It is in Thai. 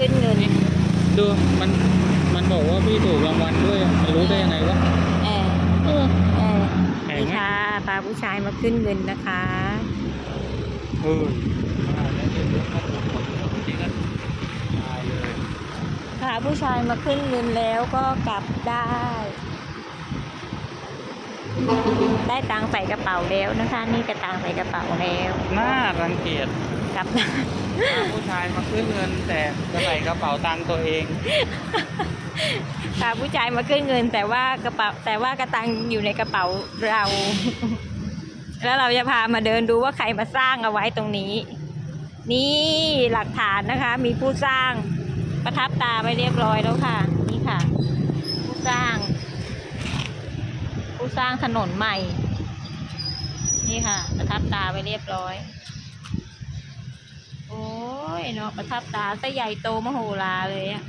ขึ้นเงินดูมันมันบอกว่าพี่ถูกรางวัลด้วยอะมันรู้ได้ยังไงวะเออเออเออแพงนี่ไหมค่ะพาผู้ชายมาขึ้นเงินนะคะ เอออ่าแล้วเดี๋ยวเดี๋ยวข้อมูลของจริงๆก็ตายเลยพาผู้ชายมาขึ้นเงินแล้วก็กลับได้ ได้ตังค์ใส่กระเป๋าแล้วนะคะ นี่กระตังค์ใส่กระเป๋าแล้ว น่ารังเกียจ กลับได้พาผู้ชายมาขึ้นเงินแต่จะใส่กระเป๋าตังค์ตัวเองพาผู้ชายมาขึ้นเงิน แต่ว่ากระเป๋าแต่ว่ากระตังอยู่ในกระเป๋าเรา แล้วเราจะพามาเดินดูว่าใครมาสร้างเอาไว้ตรงนี้ นี่หลักฐานนะคะ มีผู้สร้างประทับตาไปเรียบร้อยแล้วค่ะ นี่ค่ะ ผู้สร้าง ผู้สร้างถนนใหม่ นี่ค่ะ ประทับตาไปเรียบร้อยโอ้ย เนาะประทับตาซะใหญ่โตมโหฬารเลยอะ